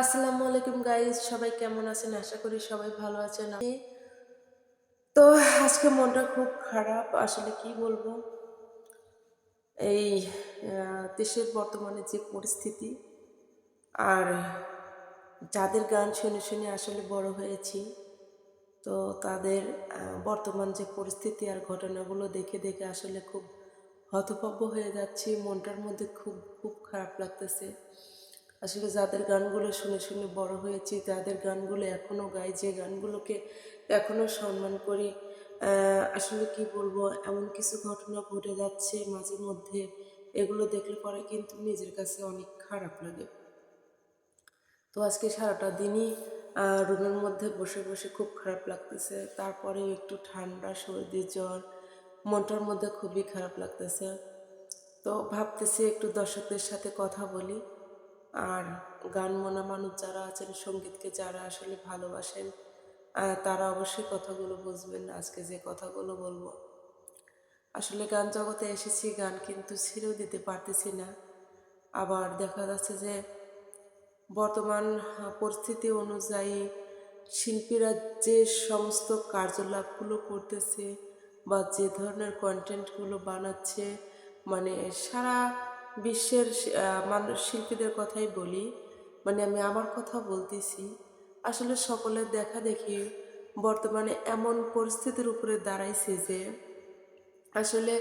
আসসালামু আলাইকুম গাইজ সবাই কেমন আছেন? আশা করি সবাই ভালো আছেন। তো আজকে মনটা খুব খারাপ, আসলে কি বলব? এই দেশের বর্তমানে যে পরিস্থিতি, আর যাদের গান শুনে শুনে আসলে বড় হয়েছি, তো তাদের বর্তমান যে পরিস্থিতি আর ঘটনাগুলো দেখে দেখে আসলে খুব হতভম্ব হয়ে যাচ্ছি। মনটার মধ্যে খুব খুব খারাপ লাগতেছে। আসলে যাদের গানগুলো শুনে শুনে বড় হয়েছি যাদের গানগুলো এখনও গাই। যে গানগুলোকে এখনও সম্মান করি আসলে কি বলব, এমন কিছু ঘটনা ঘটে যাচ্ছে মাঝে মধ্যে, এগুলো দেখলে পরে কিন্তু নিজের কাছে অনেক খারাপ লাগে। তো আজকে সারাটা দিনই রুমের মধ্যে বসে বসে খুব খারাপ লাগতেছে। তারপরে একটু ঠান্ডা, সর্দি, জ্বর, মনটার মধ্যে খুবই খারাপ লাগতেছে। তো ভাবতেছি একটু দর্শকদের সাথে কথা বলি। আর গান মনা মানুষ যারা আছেন, সঙ্গীতকে যারা আসলে ভালোবাসেন তারা অবশ্যই কথাগুলো বুঝবেন আজকে যে কথাগুলো বলব, আসলে গান জগতে এসেছি, গান কিন্তু ছেড়েও দিতে পারতেছি না। আবার দেখা যাচ্ছে যে বর্তমান পরিস্থিতি অনুযায়ী শিল্পীরা যে সমস্ত কার্যলাভগুলো করতেছে বা যে ধরনের কন্টেন্টগুলো বানাচ্ছে মানে সারা বিশ্বের মানুষ, শিল্পীদের কথাই বলি। মানে আমি আমার কথা বলতেছি। আসলে সকলের দেখা দেখি বর্তমানে এমন পরিস্থিতির উপরে দাঁড়াইছে যে, আসলে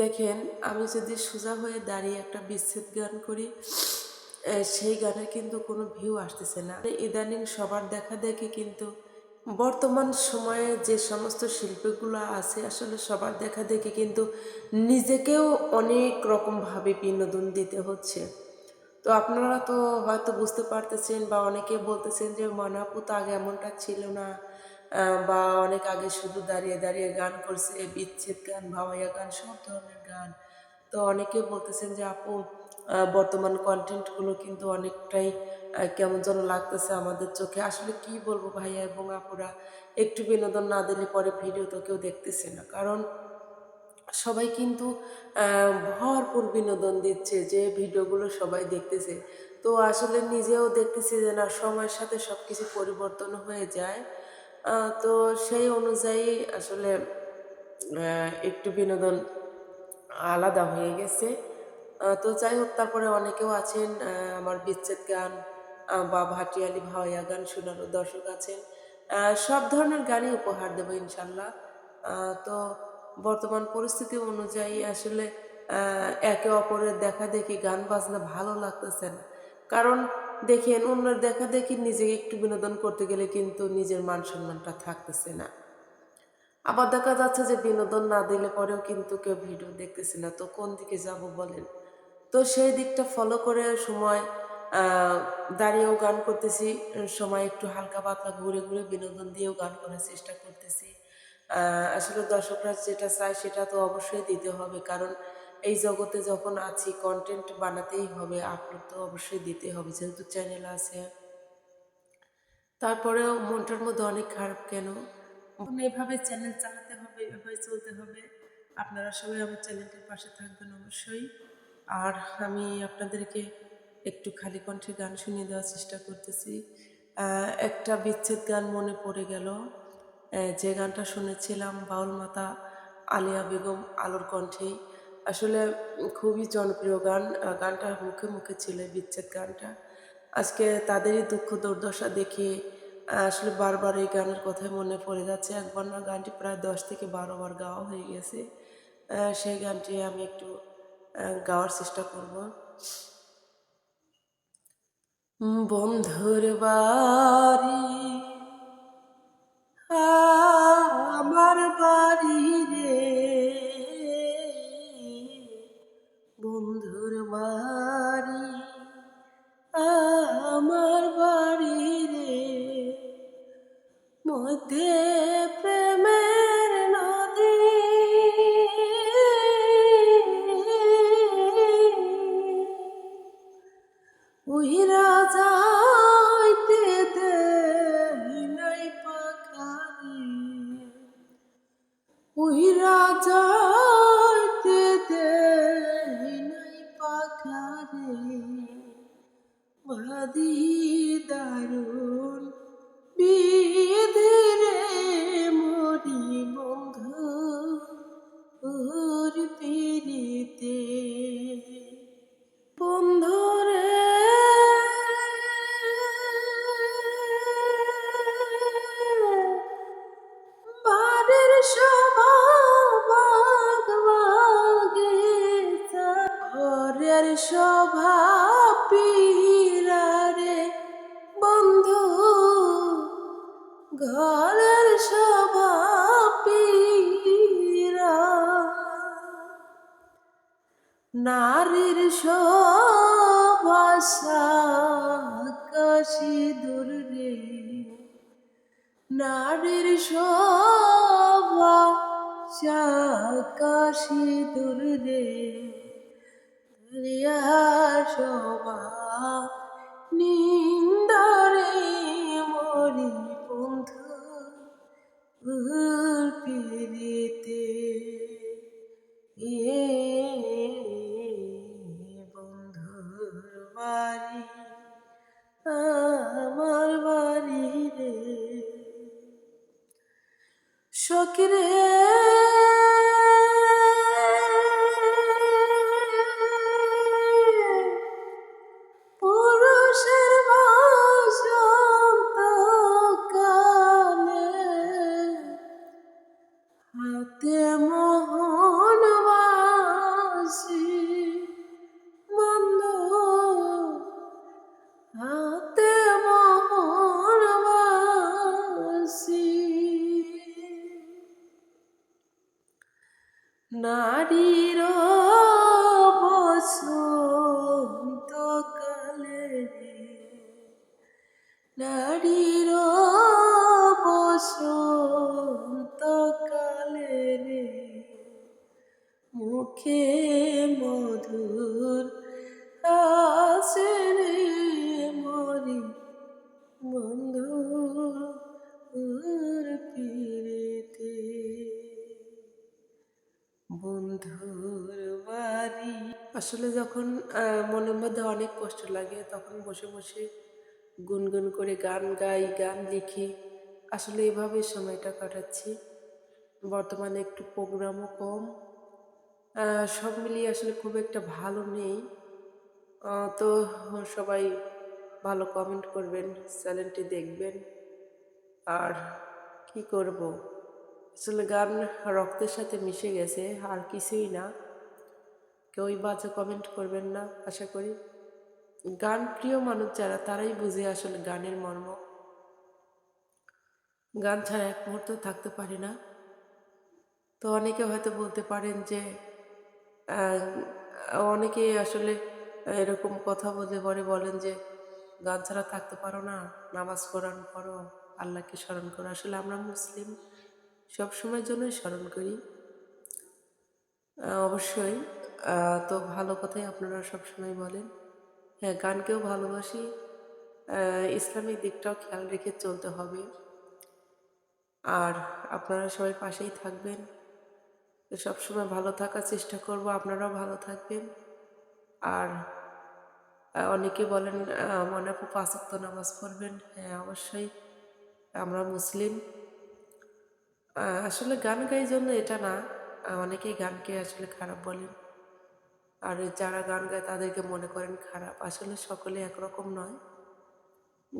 দেখেন, আমি যদি সোজা হয়ে দাঁড়িয়ে একটা বিচ্ছেদ গান করি সেই গানের কিন্তু কোনো ভিউ আসতেছে না। ইদানিং সবার দেখা দেখি কিন্তু বর্তমান সময়ে যে সমস্ত শিল্পীগুলো আছে, আসলে সবার দেখা দেখি কিন্তু নিজেকেও অনেক রকমভাবে বিনোদন দিতে হচ্ছে। তো আপনারা তো হয়তো বুঝতে পারতেছেন বা অনেকে বলতেছেন যে মনাপু তো আগে এমনটা ছিল না। বা অনেক আগে শুধু দাঁড়িয়ে দাঁড়িয়ে গান করছে, বিচ্ছেদ গান, ভাওয়াইয়া গান, সব ধরনের গান। তো অনেকে বলতেছেন যে, আপু বর্তমান কন্টেন্টগুলো কিন্তু অনেকটাই কেমন যেন লাগতেছে আমাদের চোখে। আসলে কি বলব ভাইয়া এবং আপুরা, একটু বিনোদন না দিলে পরে ভিডিও তো কেউ দেখতেছে না। কারণ সবাই কিন্তু ভরপুর বিনোদন দিচ্ছে যে ভিডিওগুলো সবাই দেখতেছে। তো আসলে নিজেও দেখতেছি যে না, সময়ের সাথে সব কিছু পরিবর্তন হয়ে যায়। তো সেই অনুযায়ী আসলে একটু বিনোদন আলাদা হয়ে গেছে। তো যাই হোক, তারপরে অনেকেও আছেন আমার বিচ্ছেদ গান বা ভাটিয়ালি ভাওয়া গান শোনারও দর্শক আছেন। সব ধরনের গানই উপহার দেবো ইনশাল্লাহ। তো বর্তমান পরিস্থিতি অনুযায়ী আসলে একে অপরের দেখা দেখি গান বাজনা ভালো লাগতেছে না। কারণ দেখেন, অন্যের দেখা দেখি নিজেকে একটু বিনোদন করতে গেলে কিন্তু নিজের মান সম্মানটা থাকতেছে না। আবার দেখা যাচ্ছে যে বিনোদন না দিলে পরেও কিন্তু কেউ ভিডিও দেখতেছে না। তো কোন দিকে যাব বলেন? তো সেই দিকটা ফলো করে সময় দাঁড়িয়েও গান করতেছি, সময় একটু হালকা পাতলা ঘুরে ঘুরে বিনোদন দিয়েও গান করার চেষ্টা করতেছি। আসলে দর্শকরা যেটা চায় সেটা তো অবশ্যই দিতে হবে, কারণ এই জগতে যখন আছি কন্টেন্ট বানাতেই হবে আপলোড তো অবশ্যই দিতে হবে, যেহেতু চ্যানেল আছে। তারপরেও মনটার মধ্যে অনেক খারাপ কেন? এভাবে চ্যানেল চালাতে হবে, এভাবে চলতে হবে, আপনারা সবাই আমার চ্যানেলটির পাশে থাকবেন অবশ্যই। আর আমি আপনাদেরকে একটু খালি কণ্ঠে গান শুনিয়ে দেওয়ার চেষ্টা করতেছি। একটা বিচ্ছেদ গান মনে পড়ে গেল। যে গানটা শুনেছিলাম বাউল মাতা আলিয়া বেগম আলোর কণ্ঠেই আসলে খুবই জনপ্রিয় গান। গানটা মুখে মুখে ছিল বিচ্ছেদ গানটা। আজকে তাদেরই দুঃখ দুর্দশা দেখে আসলে বারবার এই গানের কথাই মনে পড়ে যাচ্ছে। একবার না গানটি প্রায় দশ থেকে বারো বার গাওয়া হয়ে গেছে। সেই গানটি আমি একটু গাওয়ার চেষ্টা করব। বন্ধুর বাড়ি আমার বাড়ি দেই নারীর শোভা কাশি দূর রে। নারীর শোভা কাশি দূর রে। নিন্দরে মরি বন্ধু পিড়িতে এ বাড়ি আমার বাড়ি রে। সকিরে নারীর বসন্ত কালে নারীর বসন্ত কালে রে। মুখে মধুর আসে আসলে যখন মনের মধ্যে অনেক কষ্ট লাগে, তখন বসে বসে গুনগুন করে গান গাই, গান লিখি। আসলে এভাবে সময়টা কাটাচ্ছি। বর্তমানে একটু প্রোগ্রামও কম। সব মিলিয়ে আসলে খুব একটা ভালো নেই। তো সবাই ভালো কমেন্ট করবেন চ্যানেলটি দেখবেন। আর কি করব? আসলে গান রক্তের সাথে মিশে গেছে, আর কিছুই না। কেউই বাজে কমেন্ট করবেন না আশা করি। গান প্রিয় মানুষ যারা তারাই বুঝে আসলে গানের মর্ম। গান ছাড়া এক মুহূর্ত থাকতে পারি না। তো অনেকে হয়তো বলতে পারেন যে আহ, অনেকে আসলে এরকম কথা বলতে পরে বলেন যে গান ছাড়া থাকতে পারো না নামাজ কোরআন পড়ো আল্লাহকে স্মরণ করো। আসলে আমরা মুসলিম সব সময়ের জন্যই স্মরণ করি। অবশ্যই তো ভালো কথাই আপনারা সবসময় বলেন। হ্যাঁ গানকেও ভালোবাসি। ইসলামিক দিকটাও খেয়াল রেখে চলতে হবে। আর আপনারা সবাই পাশেই থাকবেন। সবসময় ভালো থাকার চেষ্টা করব, আপনারাও ভালো থাকবেন। আর অনেকে বলেন মনে আপু পাঁচক্ত নামাজ পড়বেন। হ্যাঁ অবশ্যই। আমরা মুসলিম। আসলে গান গাই জন্য এটা না অনেকেই গানকে আসলে খারাপ বলেন। আর যারা গান গায় তাদেরকে মনে করেন খারাপ। আসলে সকলে একরকম নয়।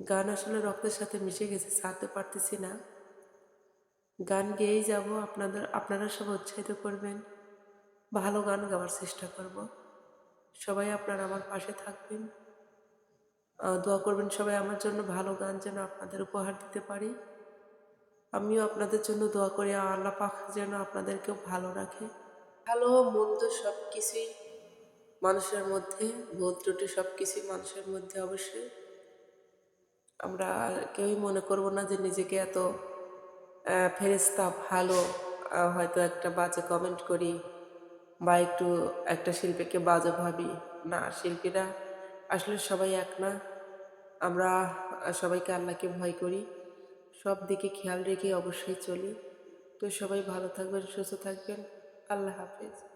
গান আসলে রক্তের সাথে মিশে গেছে, ছাড়তে পারতেছি না। গান গেয়েই যাব, আপনাদের, আপনারা সব উৎসাহিত করবেন। ভালো গান গাওয়ার চেষ্টা করব। সবাই আপনারা আমার পাশে থাকবেন। দোয়া করবেন সবাই আমার জন্য ভালো গান যেন আপনাদের উপহার দিতে পারি। আমিও আপনাদের জন্য দোয়া করি, আল্লাহ পাক যেন আপনাদেরকেও ভালো রাখে। ভালো, মন্দ সব কিছুই মানুষের মধ্যে বোধ ত্রুটি সব কিছুই মানুষের মধ্যে অবশ্যই। আমরা কেউই মনে করব না যে নিজেকে এত ফেরেস্তা ভালো হয়তো একটা বাজে কমেন্ট করি বা একটু একটা শিল্পীকে বাজে ভাবি। না, শিল্পীরা আসলে সবাই এক না। আমরা সবাইকে আল্লাহকে ভয় করি। সব দিকে খেয়াল রেখে অবশ্যই চলি। তো সবাই ভালো থাকবেন, সুস্থ থাকবেন। আল্লাহ হাফেজ।